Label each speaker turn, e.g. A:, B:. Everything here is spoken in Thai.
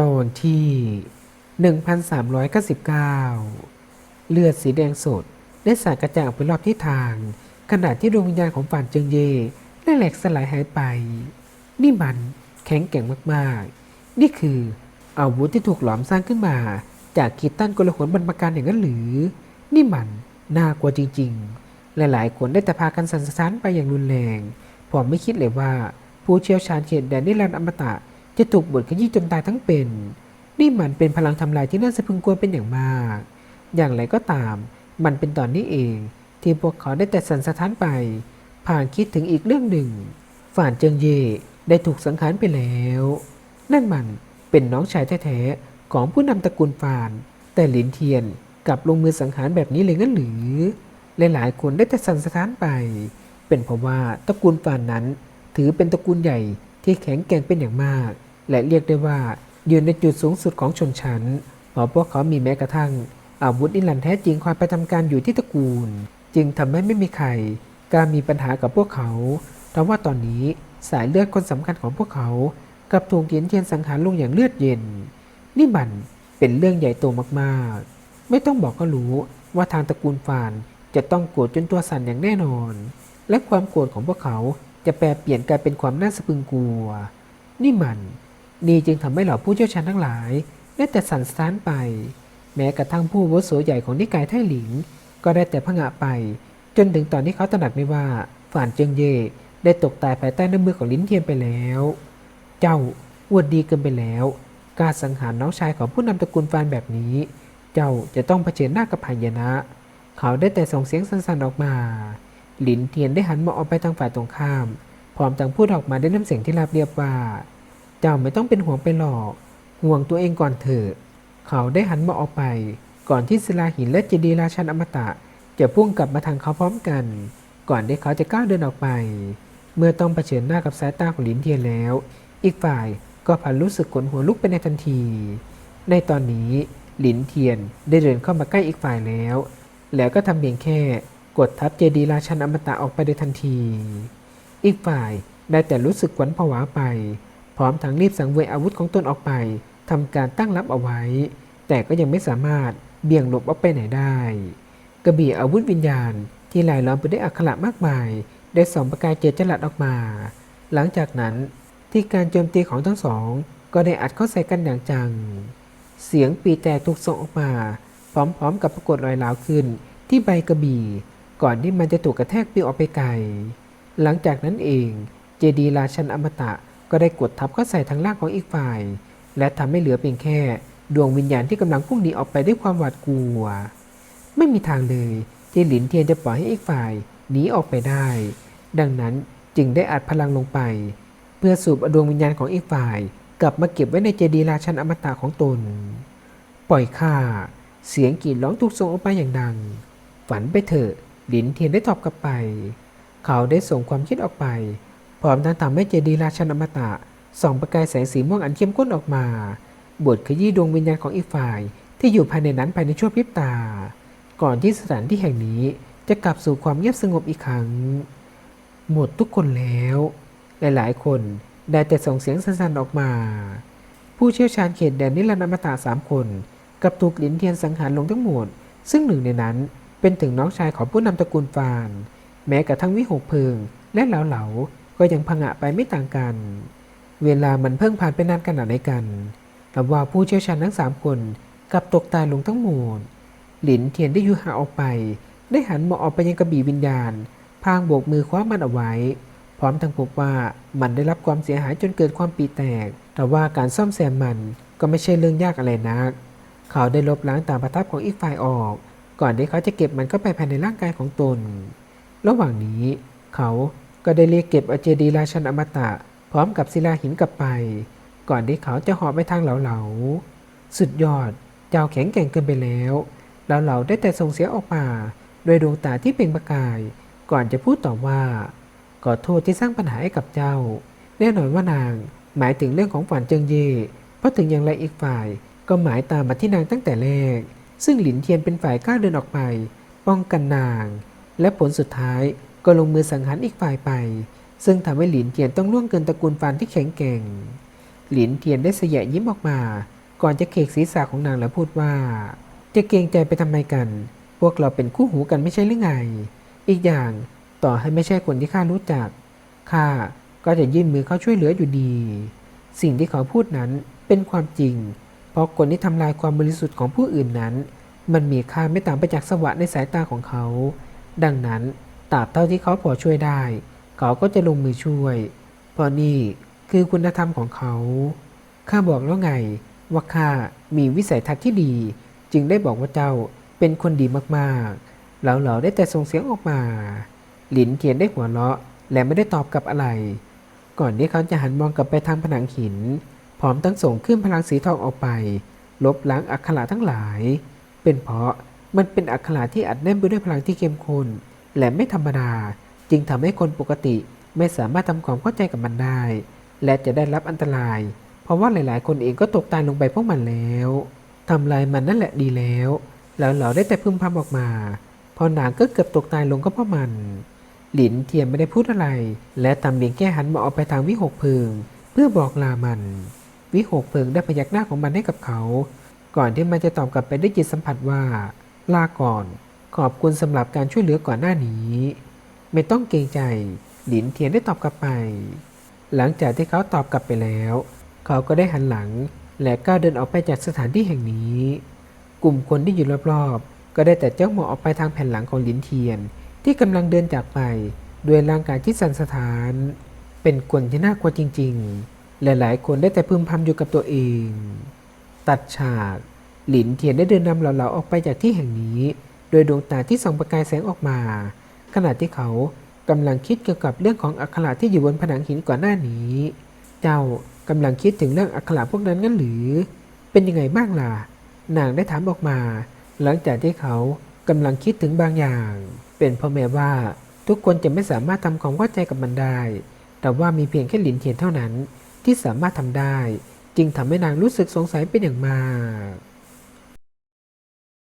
A: ตอนที่ 1399 เลือดสีแดงสด ได้สาดกระจายออกไปรอบทิศทาง ขณะที่ดวงวิญญาณของฝ่านเจิงเย่ได้แหลกสลายหายไป นี่มันแข็งแกร่งมากๆ นี่คืออาวุธที่ถูกหลอมสร้างขึ้นมา จากขีดตั้นกลหนบรรพการอย่างนั้นหรือ นี่มันน่ากลัวจริงๆ หลายๆ คนได้แต่พากันสั่นสะท้านไปอย่างรุนแรง ผมไม่คิดเลยว่าผู้เชี่ยวชาญเขตแดนนิรันดร์อมตะ จะถูกบดขยี้จนตายทั้งเป็น นี่มันเป็นพลังทำลายที่น่าสะพึงกลัวเป็นอย่างมาก อย่างไรก็ตาม มันเป็นตอนนี้เอง ที่พวกเขาได้แต่สันสะท้านไป ผ่านคิดถึงอีกเรื่องหนึ่ง ฝ่านเจิงเย่ได้ถูกสังหารไปแล้ว นั่นมันเป็นน้องชายแท้ๆของผู้นำตระกูลฟาน แต่หลินเทียนกลับลงมือสังหารแบบนี้เลยงั้นหรือหลายๆคนได้แต่สันสะท้านไป เป็นเพราะว่าตระกูลฟานนั้นถือเป็นตระกูลใหญ่ ที่แข็งแกร่งเป็นอย่างมาก และเรียกได้ว่ายืนในจุดสูงสุดของชนชั้นเพราะพวกเขามีแม้กระทั่ง อาวุธนิรันแท้จริงคอยประจำการอยู่ที่ตระกูล จึงทำให้ไม่มีใครกล้ามีปัญหากับพวกเขาแต่ว่าตอนนี้สายเลือดคนสำคัญของพวกเขากลับถูกเทียนเทียนสังหารลงอย่างเลือดเย็น นี่มันเป็นเรื่องใหญ่โตมากๆ ไม่ต้องบอกก็รู้ว่าทางตระกูลฟานจะต้องโกรธจนตัวสั่นอย่างแน่นอน และความโกรธของพวกเขา จะแปลเปลี่ยนกลายเป็นความน่าสะพรึงกลัว นี่มัน นี่จึงทำให้เหล่าผู้เชี่ยวชาญทั้งหลายได้แต่สั่นสะท้านไป แม้กระทั่งผู้วุโสใหญ่ของนิกายไทหลิง ก็ได้แต่พงะไป จนถึงตอนที่เขาตระหนักไม่ว่าฝ่านเจิงเย่ได้ตกตายภายใต้น้ำมือของลิ้นเทียนไปแล้ว เจ้าอวดดีเกินไปแล้วการสังหารน้องชายของผู้นำตระกูลฟานแบบนี้ เจ้าจะต้องเผชิญหน้ากับพายนะ เขาได้แต่ส่งเสียงสั้นๆออกมา หลินเทียนได้หันมองออกไปทางฝ่ายตรงข้าม พร้อมทั้งพูดออกมาด้วยน้ำเสียงที่ราบเรียบว่า เจ้าไม่ต้องเป็นห่วงไปหรอก ห่วงตัวเองก่อนเถอะ เขาได้หันมองออกไป ก่อนที่ศิลาหินและเจดีราชันอมตะ จะพุ่งกลับมาทางเขาพร้อมกัน ก่อนที่เขาจะก้าวเดินออกไป เมื่อต้องเผชิญหน้ากับสายตาของหลินเทียนแล้ว อีกฝ่ายก็พันรู้สึกขนหัวลุกไปในทันที ในตอนนี้หลินเทียนได้เดินเข้ามาใกล้อีกฝ่ายแล้ว แล้วก็ทำเพียงแค่ กดทับเจดีราชันอมตะออกไปในทันที อีกฝ่ายได้แต่รู้สึกหวั่นผวาไป พร้อมทั้งรีบสังเวยอาวุธของตนออกไปทำการตั้งรับเอาไว้ แต่ก็ยังไม่สามารถเบี่ยงหลบออกไปไหนได้ กระบี่อาวุธวิญญาณที่ลายล้อมไปด้วยอักขระมากมาย ได้ส่องประกายเจดจรัสออกมา หลังจากนั้นที่การโจมตีของทั้งสอง ก็ได้อัดเข้าใส่กันอย่างจัง เสียงปีแตกถูกส่งออกมา พร้อมๆกับปรากฏรอยร้าวขึ้นที่ใบกระบี่ ก่อนที่มันจะถูกกระแทกปลิวออกไปไกล หลังจากนั้นเอง เจดีราชันอมตะก็ได้กดทับเข้าใส่ทางล่างของอีกฝ่าย และทำให้เหลือเพียงแค่ ดวงวิญญาณที่กำลังพุ่งหนีออกไปด้วยความหวาดกลัว ไม่มีทางเลยที่หลินเทียนจะปล่อยให้อีกฝ่ายหนีออกไปได้ ดังนั้นจึงได้อัดพลังลงไป เพื่อสูบอดวงวิญญาณของอีกฝ่าย กลับมาเก็บไว้ในเจดีราชันอมตะของตน ปล่อยข้าเสียงกรีดร้องถูกส่งออกไปอย่างดัง ฝันไปเถอะ หลินเทียนได้ตอบกลับไป เขาได้ส่งความคิดออกไป พร้อมทั้งทำให้เจดีราชันอมตะส่องประกายแสงสีม่วงอันเข้มข้นออกมา บดขยี้ดวงวิญญาณของอีกฝ่าย ที่อยู่ภายในนั้นภายในชั่วพริบตา ก่อนที่สถานที่แห่งนี้จะกลับสู่ความเงียบสงบอีกครั้ง หมดทุกคนแล้ว หลายๆ คนได้แต่ส่งเสียงสั้นๆออกมา ผู้เชี่ยวชาญเขตแดนนิรันดร์อมตะสามคน กับถูกหลินเทียนสังหารลงทั้งหมด ซึ่งหนึ่งในนั้น เป็นถึงน้องชายของผู้นำตระกูลฟาน แม้กระทั่งวิหกเพิงและเหลาเหลาๆก็ยังพังะไปไม่ต่างกัน เวลามันเพิ่งผ่านไปนานขนาดไหนกันแต่ว่าผู้เชี่ยวชาญทั้งสามคนกลับตกตายลงทั้งหมด หลินเทียนได้ยุหาออกไป ได้หันมองออกไปยังกระบี่วิญญาณ พางโบกมือคว้ามันเอาไว้ พร้อมทั้งพบว่ามันได้รับความเสียหายจนเกิดความปีแตก แต่ว่าการซ่อมแซมมันก็ไม่ใช่เรื่องยากอะไรนัก เขาได้ลบล้างตามประทับของอีกฝ่ายออก ก่อนที่เขาจะเก็บมันเข้าไปภายในร่างกายของตน ระหว่างนี้ เขาก็ได้เรียกเก็บอเจดีราชันอมตะ พร้อมกับศิลาหินกลับไป ก่อนที่เขาจะหอบไปทางเหลาๆ สุดยอด เจ้าแข็งแกร่งเกินไปแล้วเหลาๆได้แต่ส่งเสียงออกมาด้วยดวงตาที่เปล่งประกาย ก่อนจะพูดต่อว่า ขอโทษที่สร้างปัญหาให้กับเจ้า แน่นอนว่านางหมายถึงเรื่องของฝันเจิงเย่เพราะถึงอย่างไรอีกฝ่าย ก็หมายตามมาที่นางตั้งแต่แรก ซึ่งหลินเทียนเป็นฝ่ายกล้าเดินออกไป ป้องกันนาง และผลสุดท้ายก็ลงมือสังหารอีกฝ่ายไป ซึ่งทำให้หลินเทียนต้องล่วงเกินตระกูลฟานที่แข็งแกร่ง หลินเทียนได้เสยยิ้มออกมา ก่อนจะเคกศีรษะของนางแล้วพูดว่า จะเกรงใจไปทำไมกัน พวกเราเป็นคู่หูกันไม่ใช่หรือไง อีกอย่างต่อให้ไม่ใช่คนที่ข้ารู้จักข้าก็จะยื่นมือเข้าช่วยเหลืออยู่ดี สิ่งที่เขาพูดนั้นเป็นความจริง เพราะคนที่ทำลายความบริสุทธิ์ของผู้อื่นนั้น มันมีค่าไม่ต่างไปจากสวะในสายตาของเขา ดังนั้นตราบเท่าที่เขาพอช่วยได้ เขาก็จะลงมือช่วย เพราะนี่คือคุณธรรมของเขา ข้าบอกแล้วไง ว่าข้ามีวิสัยทัศน์ที่ดี จึงได้บอกว่าเจ้าเป็นคนดีมากๆแล้วเราได้แต่ส่งเสียงออกมา หลินเทียนได้หัวเราะและไม่ได้ตอบกลับอะไร ก่อนที่เขาจะหันมองกลับไปทางผนังหิน อมทั้งส่งขึ้นพลังสีทองออกไป ลบล้างอักขระทั้งหลาย เป็นเพราะมันเป็นอักขระที่อัดแน่นไปด้วยพลังที่เข้มข้นและไม่ธรรมดา จึงทำให้คนปกติไม่สามารถทำความเข้าใจกับมันได้ และจะได้รับอันตราย เพราะว่าหลาย ๆ คนเองก็ตกตายลงไปเพราะมันแล้วทำลายมันนั่นแหละดีแล้ว แล้วเราได้แต่พึมพำออกมา พอนางก็เกือบตกตายลงก็เพราะมัน หลินเทียนไม่ได้พูดอะไร และตำเลียงแก้หันมาออกไปทางวิหกพิงเพื่อบอกลามัน วิหกเพิงได้พยักหน้าของมันให้กับเขา ก่อนที่มันจะตอบกลับไปด้วยจิตสัมผัสว่า ลาก่อน ขอบคุณสำหรับการช่วยเหลือก่อนหน้านี้ ไม่ต้องเกรงใจ หลินเทียนได้ตอบกลับไป หลังจากที่เขาตอบกลับไปแล้ว เขาก็ได้หันหลัง และก้าวเดินออกไปจากสถานที่แห่งนี้ กลุ่มคนที่อยู่รอบๆ ก็ได้แต่จ้องมองออกไปทางแผ่นหลังของหลินเทียน ที่กำลังเดินจากไป ด้วยร่างกายที่สั่นสะท้าน เป็นคนที่น่ากลัวจริง ๆ หลายๆ คนได้แต่พึมพำอยู่กับตัวเอง ตัดฉากหลินเทียนได้เดินนำเหล่าๆออกไปจากที่แห่งนี้ โดยดวงตาที่ส่องประกายแสงออกมา ขณะที่เขากำลังคิดเกี่ยวกับเรื่องของอักขระที่อยู่บนผนังหินก่อนหน้านี้ เจ้ากำลังคิดถึงเรื่องอักขระพวกนั้นงั้นหรือ เป็นยังไงบ้างล่ะ นางได้ถามออกมา หลังจากที่เขากำลังคิดถึงบางอย่าง เป็นเพราะแม้ว่าทุกคนจะไม่สามารถทำความเข้าใจกับมันได้ แต่ว่ามีเพียงแค่หลินเทียนเท่านั้น ที่สามารถทำได้ จึงทำให้นางรู้สึกสงสัยเป็นอย่างมาก